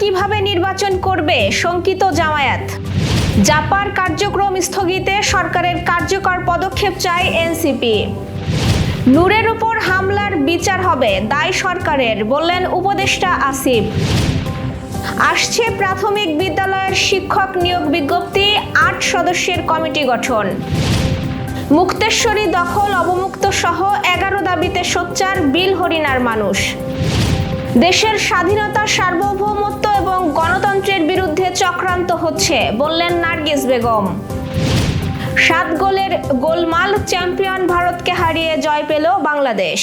কীভাবে নির্বাচন করবে শঙ্কিত জামায়াত? জাপার কার্যক্রম স্থগিতে সরকারের কার্যকর পদক্ষেপ চায় এনসিপি। নূরের উপর হামলার বিচার হবে দায় সরকারের, বললেন উপদেষ্টা আসিফ। আসছে প্রাথমিক বিদ্যালয়ের শিক্ষক নিয়োগ বিজ্ঞপ্তি, আট সদস্যের কমিটি গঠন। মুক্তেশ্বরী দখল অবমুক্ত সহ এগারো দাবিতে সোচ্চার বিল হরিণার মানুষ। দেশের স্বাধীনতা সার্বভৌমত্ব গণতন্ত্রের বিরুদ্ধে চক্রান্ত হচ্ছে, বললেন নার্গিস বেগম। সাত গোলের গোলমাল চ্যাম্পিয়ন ভারতকে হারিয়ে জয় পেল বাংলাদেশ।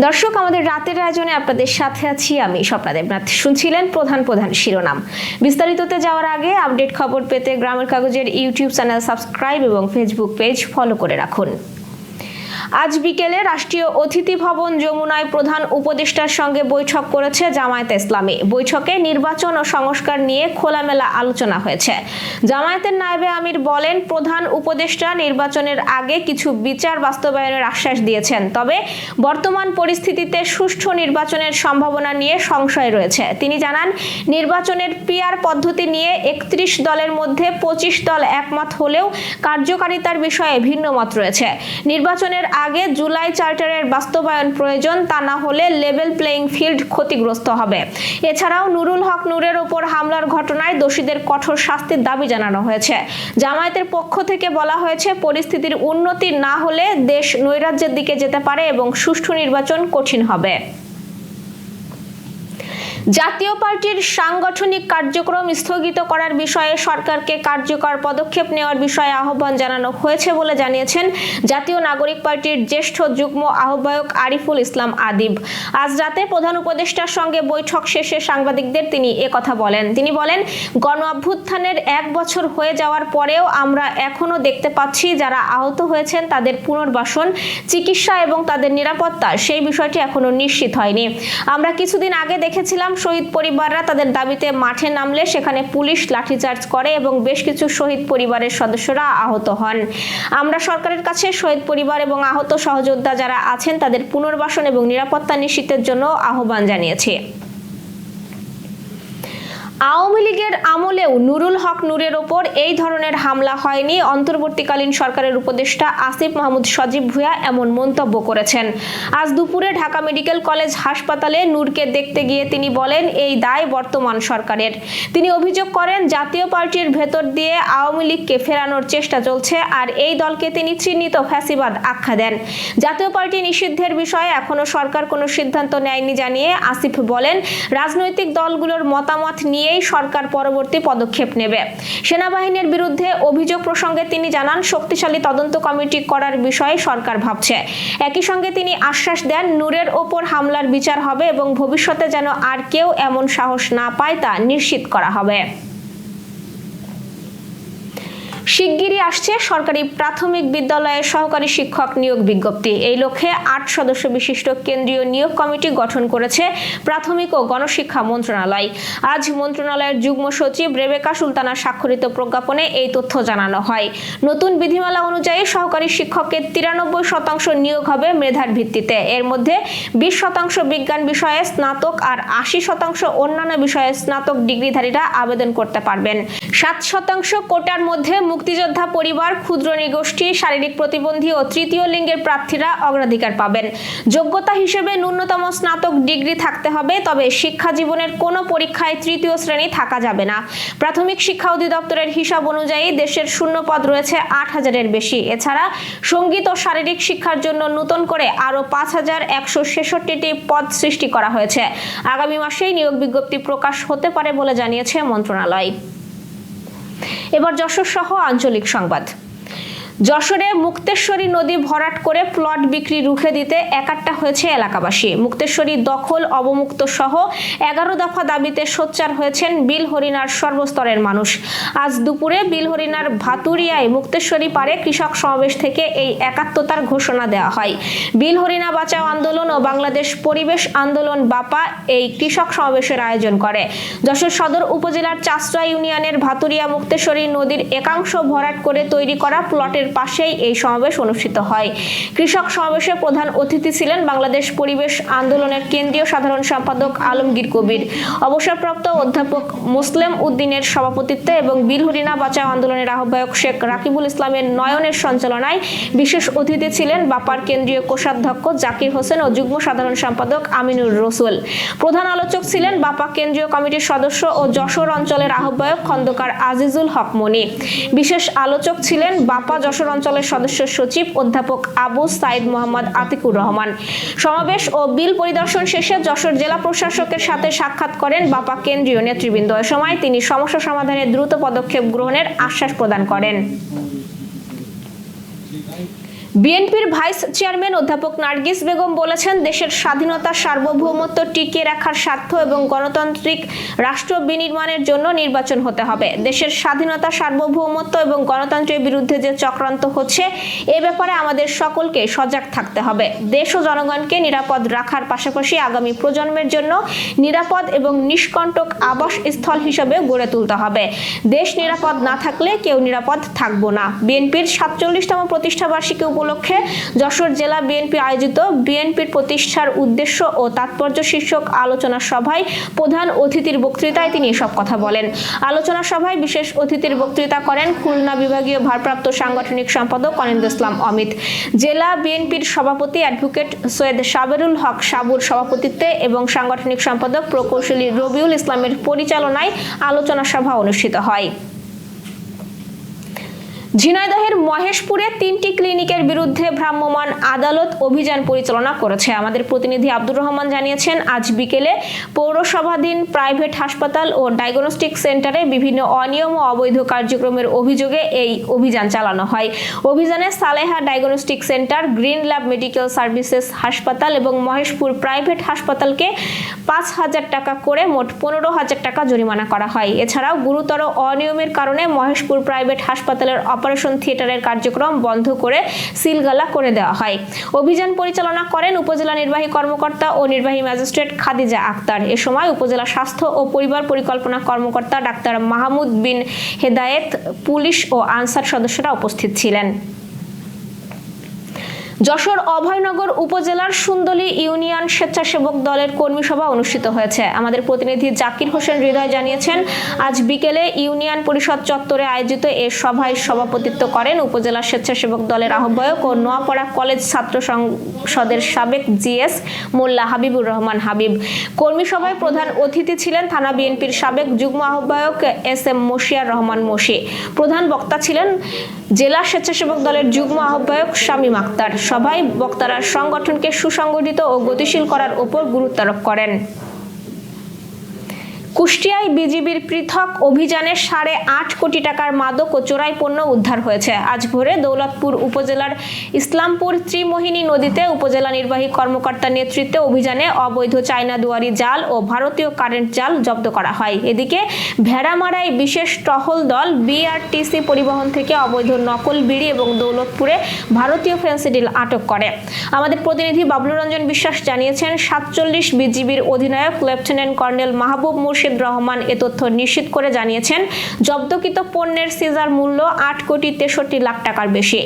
দর্শক, আমাদের রাতের আয়োজনে আপনাদের সাথে আছি আমি স্বপ্না দেবনাথ। শুনছিলেন প্রধান প্রধান শিরোনাম। বিস্তারিততে যাওয়ার আগে আপডেট খবর পেতে গ্রামের কাগজের ইউটিউব চ্যানেল সাবস্ক্রাইব এবং ফেসবুক পেজ ফলো করে রাখুন। আজ বিকেলে রাষ্ট্রীয় অতিথি ভবন যমুনায় প্রধান উপদেষ্টার সঙ্গে বৈঠক করেছে জামায়াত ইসলামী। বৈঠকে নির্বাচন ও সংস্কার নিয়ে খোলামেলা আলোচনা হয়েছে। জামায়াতের নায়েবে আমির বলেন, প্রধান উপদেষ্টা নির্বাচনের আগে কিছু বিচার বাস্তবায়নের আশ্বাস দিয়েছেন। তবে বর্তমান পরিস্থিতিতে সুষ্ঠু নির্বাচনের সম্ভাবনা নিয়ে সংশয় রয়েছে। তিনি জানান, নির্বাচনের পিআর পদ্ধতি নিয়ে একত্রিশ দলের মধ্যে পঁচিশ দল একমত হলেও কার্যকারিতার বিষয়ে ভিন্ন মত রয়েছে। নির্বাচনের আগে জুলাই চার্টারের বাস্তবায়ন প্রয়োজন, তা না হলে লেভেল প্লেইং ফিল্ড ক্ষতিগ্রস্ত হবে। এছাড়াও নুরুল হক নূরের ওপর হামলার ঘটনায় দোষীদের কঠোর শাস্তির দাবি জানানো হয়েছে। জামায়াতের পক্ষ থেকে বলা হয়েছে, পরিস্থিতির উন্নতি না হলে দেশ নৈরাজ্যের দিকে যেতে পারে এবং সুষ্ঠু নির্বাচন কঠিন হবে। জাতীয় পার্টির সাংগঠনিক কার্যক্রম স্থগিত করার বিষয়ে সরকারকে কার্যকর পদক্ষেপ নেওয়ার বিষয়ে আহ্বান জানানো হয়েছে বলে জানিয়েছেন জাতীয় নাগরিক পার্টির জ্যেষ্ঠ যুগ্ম আহ্বায়ক আরিফুল ইসলাম আদিব। আজ রাতে প্রধান উপদেষ্টার সঙ্গে বৈঠক শেষে সাংবাদিকদের তিনি কথা বলেন। তিনি বলেন গণ অভ্যুত্থানের এক বছর হয়ে যাওয়ার পরেও আমরা এখনও দেখতে পাচ্ছি যারা আহত হয়েছেন তাদের পুনর্বাসন, চিকিৎসা এবং তাদের নিরাপত্তা, সেই বিষয়টি এখনও নিশ্চিত হয়নি। আমরা কিছুদিন আগে দেখেছিলাম শহীদ পরিবাররা তাদের দাবিতে মাঠে নামলে সেখানে পুলিশ লাঠিচার্জ করে এবং বেশ কিছু শহীদ পরিবারের সদস্যরা আহত হন। আমরা সরকারের কাছে শহীদ পরিবার এবং আহত সহযোদ্ধা যারা আছেন তাদের পুনর্বাসন এবং নিরাপত্তা নিশ্চিতের জন্য আহ্বান জানিয়েছি। আওয়ামী লীগের আমলেও নুরুল হক নূরের ওপর এই ধরনের হামলা হয়নি। অন্তর্বর্তীকালীন সরকারের উপদেষ্টা আসিফ মাহমুদ সজীব ভুয়া এমন মন্তব্য করেছেন। আজ দুপুরে ঢাকা মেডিকেল কলেজ হাসপাতালে নূরকে দেখতে গিয়ে তিনি বলেন, এই দায় বর্তমান সরকারের। তিনি অভিযোগ করেন, জাতীয় পার্টির ভেতর দিয়ে আওয়ামী লীগকে ফেরানোর চেষ্টা চলছে আর এই দলকে তিনি চিহ্নিত ফ্যাসিবাদ আখ্যা দেন। জাতীয় পার্টি নিষিদ্ধের বিষয়ে এখনও সরকার কোনো সিদ্ধান্ত নেয়নি জানিয়ে আসিফ বলেন, রাজনৈতিক দলগুলোর মতামত নিয়েই সরকার পরবর্তী পদক্ষেপ নেবে। সেনাবাহিনীর বিরুদ্ধে অভিযোগ প্রসঙ্গে তিনি জানান, শক্তিশালী তদন্ত কমিটি করার বিষয়ে সরকার ভাবছে। একই সঙ্গে তিনি আশ্বাস দেন, নূরের ওপর হামলার বিচার হবে এবং ভবিষ্যতে যেন আর কেউ এমন সাহস না পায় তা নিশ্চিত করা হবে। শিগগিরই আসছে সরকারি প্রাথমিক বিদ্যালয়ের সহকারী শিক্ষক নিয়োগ বিজ্ঞপ্তি। এই লক্ষ্যে আট সদস্য বিশিষ্ট কেন্দ্রীয় নিয়োগ কমিটি গঠন করেছে প্রাথমিক ও গণশিক্ষা মন্ত্রণালয়। আজ মন্ত্রণালয়ের যুগ্ম সচিব রেবেকা সুলতানা স্বাক্ষরিত প্রজ্ঞাপনে এই তথ্য জানানো হয়। নতুন বিধিমালা অনুযায়ী সহকারী শিক্ষকের তিরানব্বই শতাংশ নিয়োগ হবে মেধার ভিত্তিতে। এর মধ্যে বিশ শতাংশ বিজ্ঞান বিষয়ে স্নাতক আর আশি শতাংশ অন্যান্য বিষয়ে স্নাতক ডিগ্রিধারীরা আবেদন করতে পারবেন। সাত শতাংশ কোটার মধ্যে মুক্তিযোদ্ধা পরিবার, ক্ষুদ্র নিগোষ্ঠী, শারীরিক প্রতিবন্ধী ও তৃতীয় লিঙ্গের প্রার্থীরা অগ্রাধিকার পাবেন। যোগ্যতা হিসেবে ন্যূনতম স্নাতক ডিগ্রি থাকতে হবে, তবে শিক্ষা জীবনের কোনো পরীক্ষায় তৃতীয় শ্রেণি থাকা যাবে না। প্রাথমিক শিক্ষা অধিদপ্তরের হিসাব অনুযায়ী দেশের শূন্য পদ রয়েছে আট হাজারের বেশি। এছাড়া সংগীত ও শারীরিক শিক্ষার জন্য নতুন করে আরও পাঁচ হাজার একশো ছেষট্টিটি পদ সৃষ্টি করা হয়েছে। আগামী মাসেই নিয়োগ বিজ্ঞপ্তি প্রকাশ হতে পারে বলে জানিয়েছে মন্ত্রণালয়। এবার যশোর সহ আঞ্চলিক সংবাদ। যশোরে মুক্তেশ্বরী নদী ভরাট করে প্লট বিক্রি রুখে দিতে একাট্টা হয়েছে এলাকাবাসী। মুক্তেশ্বরী দখল, অবমুক্ত সহ এগারো দফা দাবিতে সোচ্চার হয়েছেন বিল হরিণার সর্বস্তরের মানুষ। আজ দুপুরে বিল হরিণার ভাতুরিয়ায় মুক্তেশ্বরী পারে কৃষক সমাবেশ থেকে এই একাত্মতার ঘোষণা দেওয়া হয়। বিল হরিণা বাঁচাও আন্দোলন ও বাংলাদেশ পরিবেশ আন্দোলন বাপা এই কৃষক সমাবেশের আয়োজন করে। যশোর সদর উপজেলার চাষরা ইউনিয়নের ভাতুরিয়া মুক্তেশ্বরী নদীর একাংশ ভরাট করে তৈরি করা প্লটের ভবনের পাশেই এই সমাবেশ অনুষ্ঠিত হয়। কৃষক সমাবেশে প্রধান অতিথি ছিলেন বাংলাদেশ পরিবেশ আন্দোলনের কেন্দ্রীয় সাধারণ সম্পাদক আলমগীর কবির। অবসরপ্রাপ্ত অধ্যাপক মুসলিম উদ্দিনের সভাপতিত্বে এবং বিল হরিণা বাঁচাও আন্দোলনের আহ্বায়ক শেখ রাকিবুল ইসলামের নয়নের সঞ্চালনায় বিশেষ অতিথি ছিলেন বাপার কেন্দ্রীয় কোষাধ্যক্ষ জাকির হোসেন ও যুগ্ম সাধারণ সম্পাদক আমিনুর রসুল। প্রধান আলোচক ছিলেন বাপা কেন্দ্রীয় কমিটির সদস্য ও যশোর অঞ্চলের আহ্বায়ক খন্দকার আজিজুল হক মনি। বিশেষ আলোচক ছিলেন বাপা যশোর অঞ্চলের সদস্য সচিব অধ্যাপক আবু সাইদ মোহাম্মদ আতিকুর রহমান। সমাবেশ ও বিল পরিদর্শন শেষে যশোর জেলা প্রশাসকের সাথে সাক্ষাৎ করেন বাপা কেন্দ্রীয় নেতৃবৃন্দ। এ সময় তিনি সমস্যা সমাধানে দ্রুত পদক্ষেপ গ্রহণের আশ্বাস প্রদান করেন। বিএনপির ভাইস চেয়ারম্যান অধ্যাপক নার্গিস বেগম বলেছেন, দেশের স্বাধীনতা, সার্বভৌমত্ব টিকিয়ে রাখার স্বার্থ এবং গণতান্ত্রিক রাষ্ট্র বিনির্মাণের জন্য নির্বাচন হতে হবে। দেশের স্বাধীনতা, সার্বভৌমত্ব এবং গণতন্ত্রের বিরুদ্ধে যে চক্রান্ত হচ্ছে, এ ব্যাপারে আমাদের সকলকে সজাগ থাকতে হবে। দেশ ও জনগণকে নিরাপদ রাখার পাশাপাশি আগামী প্রজন্মের জন্য নিরাপদ এবং নিষ্কণ্টক আবাস স্থল হিসেবে গড়ে তুলতে হবে। দেশ নিরাপদ না থাকলে কেউ নিরাপদ থাকব না। বিএনপির সাতচল্লিশতম প্রতিষ্ঠাবার্ষিকী উপলক্ষে যশোর জেলা বিএনপি আয়োজিত বিএনপির প্রতিষ্ঠার উদ্দেশ্য ও তাৎপর্য শীর্ষক আলোচনা সভায় প্রধান অতিথির বক্তৃতায় তিনি এসব কথা বলেন। আলোচনা সভায় বিশেষ অতিথির বক্তৃতা করেন খুলনা বিভাগীয় ভারপ্রাপ্ত সাংগঠনিক সম্পাদক অনিন্দ ইসলাম অমিত। জেলা বিএনপির সভাপতি অ্যাডভোকেট সৈয়দ সাবেরুল হক সাবুর সভাপতিত্বে এবং সাংগঠনিক সম্পাদক প্রকৌশলী রবিউল ইসলামের পরিচালনায় আলোচনা সভা অনুষ্ঠিত হয়। ঝিনাইদহের মহেশপুরে তিনটি ক্লিনিকের বিরুদ্ধে ভ্রাম্যমাণ আদালত অভিযান পরিচালনা করেছে। আমাদের প্রতিনিধি আব্দুর রহমান জানিয়েছেন, আজ বিকেলে পৌরসভাধীন প্রাইভেট হাসপাতাল ও ডায়াগনস্টিক সেন্টারে বিভিন্ন অনিয়ম ও অবৈধ কার্যক্রমের অভিযোগে এই অভিযান চালানো হয়। অভিযানে Saleha diagnostic centre, green lab medical services হাসপাতাল এবং মহেশপুর প্রাইভেট হাসপাতালকে পাঁচ হাজার টাকা করে মোট পনেরো হাজার টাকা জরিমানা করা হয়। এছাড়াও গুরুতর অনিয়মের কারণে মহেশপুর প্রাইভেট হাসপাতালের অপারেশন থিয়েটারের কার্যক্রম বন্ধ করে সিলগালা করে দেওয়া হয়। অভিযান পরিচালনা করেন উপজেলা নির্বাহী কর্মকর্তা ও নির্বাহী ম্যাজিস্ট্রেট খাদিজা আক্তার। এ সময় উপজেলা স্বাস্থ্য ও পরিবার পরিকল্পনা কর্মকর্তা ডাক্তার মাহমুদ বিন হেদায়েত, পুলিশ ও আনসার সদস্যরা উপস্থিত ছিলেন। যশোর অভয়নগর উপজেলার সুন্দলী ইউনিয়ন স্বেচ্ছাসেবক দলের কর্মী সভা অনুষ্ঠিত হয়েছে। আমাদের প্রতিনিধি জাকির হোসেন হৃদয় জানিয়েছেন, আজ বিকেলে ইউনিয়ন পরিষদ চত্বরে আয়োজিত এ সভায় সভাপতিত্ব করেন উপজেলা স্বেচ্ছাসেবক দলের আহ্বায়ক ও নোয়াপাড়া কলেজ ছাত্র সংসদের সাবেক জিএস মোল্লা হাবিবুর রহমান হাবিব। কর্মী সভায় প্রধান অতিথি ছিলেন থানা বিএনপির সাবেক যুগ্ম আহ্বায়ক এস এম মশিয়ার রহমান মশি। প্রধান বক্তা ছিলেন জেলা স্বেচ্ছাসেবক দলের যুগ্ম আহ্বায়ক শামীম আক্তার। সভায় বক্তারা সংগঠনকে সুসংগঠিত ও গতিশীল করার উপর গুরুত্ব আরোপ করেন। কুষ্টিয়ায় বিজিবির পৃথক অভিযানে সাড়ে আট কোটি টাকার মাদক ও চোরাই পণ্য উদ্ধার হয়েছে। আজ ভোরে দৌলতপুর উপজেলার ইসলামপুর ত্রিমোহিনী নদীতে উপজেলা নির্বাহী কর্মকর্তার নেতৃত্বে অভিযানে অবৈধ চায়না দুয়ারি জাল ও ভারতীয় কারেন্ট জাল জব্দ করা হয়। এদিকে ভেড়ামারায় বিশেষ টহল দল বিআরটিসি পরিবহন থেকে অবৈধ নকল বিড়ি এবং দৌলতপুরে ভারতীয় ফেন্সিডিল আটক করে। আমাদের প্রতিনিধি বাবলু রঞ্জন বিশ্বাস জানিয়েছেন, সাতচল্লিশ বিজিবির অধিনায়ক লেফটেন্যান্ট কর্নেল মাহবুব মুর্শিদ রহমান এ তথ্য নিশ্চিত করে জানিয়েছেন, জব্দকৃত পণ্যের সিজার মূল্য আট কোটি তেষট্টি লাখ টাকার বেশি।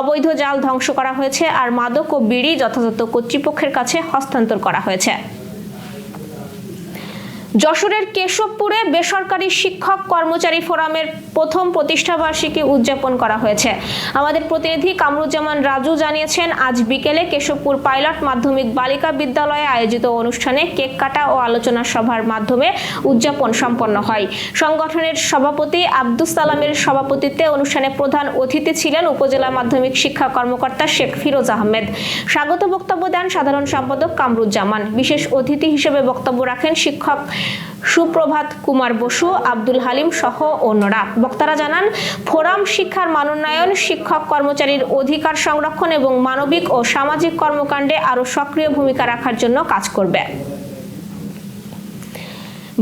অবৈধ জাল ধ্বংস করা হয়েছে আর মাদক ও বিড়ি যথাযথ কর্তৃপক্ষের কাছে হস্তান্তর করা হয়েছে। যশোরের কেশবপুরে বেসরকারি শিক্ষক কর্মচারী ফোরামের প্রথম প্রতিষ্ঠাবার্ষিকী উদযাপন করা হয়েছে। আমাদের প্রতিনিধি কামরুজ্জামান রাজু জানিয়েছেন, আজ বিকেলে কেশবপুর পাইলট মাধ্যমিক বালিকা বিদ্যালয়ে আয়োজিত অনুষ্ঠানে কেক কাটা ও আলোচনা সভার মাধ্যমে উদযাপন সম্পন্ন হয়। সংগঠনের সভাপতি আব্দুস সালামের সভাপতিত্বে অনুষ্ঠানে প্রধান অতিথি ছিলেন উপজেলা মাধ্যমিক শিক্ষা কর্মকর্তা শেখ ফিরোজ আহমেদ। স্বাগত বক্তব্য দেন সাধারণ সম্পাদক কামরুজ্জামান। বিশেষ অতিথি হিসেবে বক্তব্য রাখেন শিক্ষক সুপ্রভাত কুমার বসু, আব্দুল হালিম সহ অন্যরা। বক্তারা জানান, ফোরাম শিক্ষার মানোন্নয়ন, শিক্ষক কর্মচারীর অধিকার সংরক্ষণ এবং মানবিক ও সামাজিক কর্মকাণ্ডে আরও সক্রিয় ভূমিকা রাখার জন্য কাজ করবে।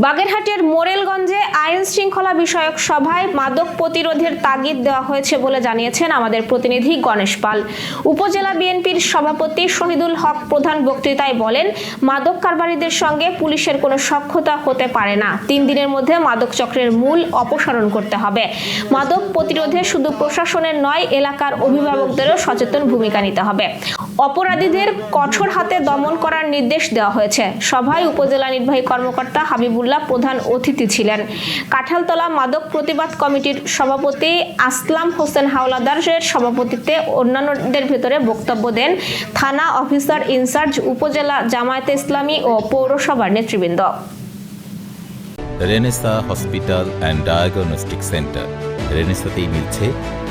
বাগেরহাটের মোরেলগঞ্জে আইন শৃঙ্খলা বিষয়ক সভায় মাদক প্রতিরোধের তাগিদ দেওয়া হয়েছে বলে জানিয়েছেন আমাদের প্রতিনিধি গণেশ পাল। উপজেলা বিএনপির সভাপতি শহীদুল হক প্রধান বক্তৃতায় বলেন, মাদক কারবারিদের সঙ্গে পুলিশের কোনো সক্ষতা হতে পারে না। তিন দিনের মধ্যে মাদক চক্রের মূল অপসারণ করতে হবে। মাদক প্রতিরোধে শুধু প্রশাসনের নয়, এলাকার অভিভাবকদেরও সচেতন ভূমিকা নিতে হবে। অপরাধীদের কঠোর হাতে দমন করার নির্দেশ দেওয়া হয়েছে। সভায় উপজেলা নির্বাহী কর্মকর্তা হাবিবুল্লাহ প্রধান অতিথি ছিলেন। কাঁঠালতলা মাদক প্রতিবাদ কমিটির সভাপতি আসলাম হোসেন হাওলাদারের সভাপতিত্বে অন্যান্যদের ভেতরে বক্তব্য দেন থানা অফিসার ইনচার্জ উপজেলা জামায়াতে ইসলামী ও পৌরসভার নেতৃবৃন্দ। Renaissance Hospital and Diagnostic Centre. রেনেসাতেই মিলছে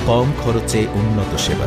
কম খরচে উন্নত সেবা।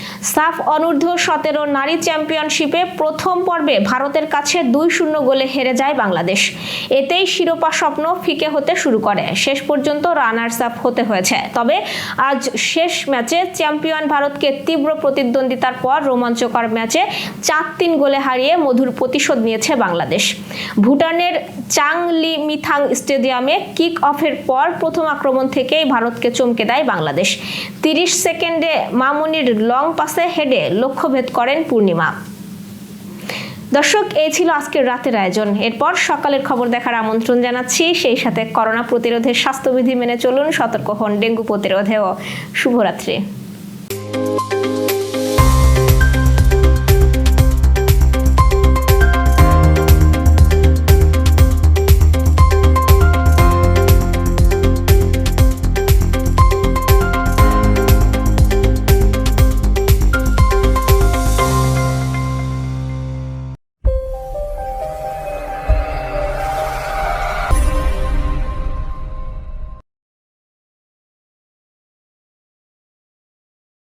সাফ অনূর্ধ্ব সতেরো নারী চ্যাম্পিয়নশিপে প্রথম পর্বে ভারতের কাছে দুই শূন্য গোলে হেরে যায় বাংলাদেশ। এতেই শিরোপা স্বপ্ন ফিকে হতে শুরু করে। শেষ পর্যন্ত রানার্স আপ হতে হয়েছে। তবে আজ শেষ ম্যাচে চ্যাম্পিয়ন ভারতকে তীব্র প্রতিদ্বন্দ্বিতার পর রোমাঞ্চকর ম্যাচে চার তিন গোলে হারিয়ে মধুর প্রতিশোধ নিয়েছে বাংলাদেশ। ভুটানের চাংলি মিথাং স্টেডিয়ামে কিক অফের পর প্রথম আক্রমণ থেকেই ভারতকে চমকে দেয় বাংলাদেশ। তিরিশ সেকেন্ডে মামুনির লং পাসে হেডে লক্ষ্যভেদ করেন পূর্ণিমা। দর্শক এই ছিল আজকের রাতের আয়োজন। এরপর সকালের খবর দেখার আমন্ত্রণ জানাচ্ছি। সেই সাথে করোনা প্রতিরোধের স্বাস্থ্যবিধি মেনে চলুন। সতর্ক হন ডেঙ্গু প্রতিরোধেও। শুভরাত্রি।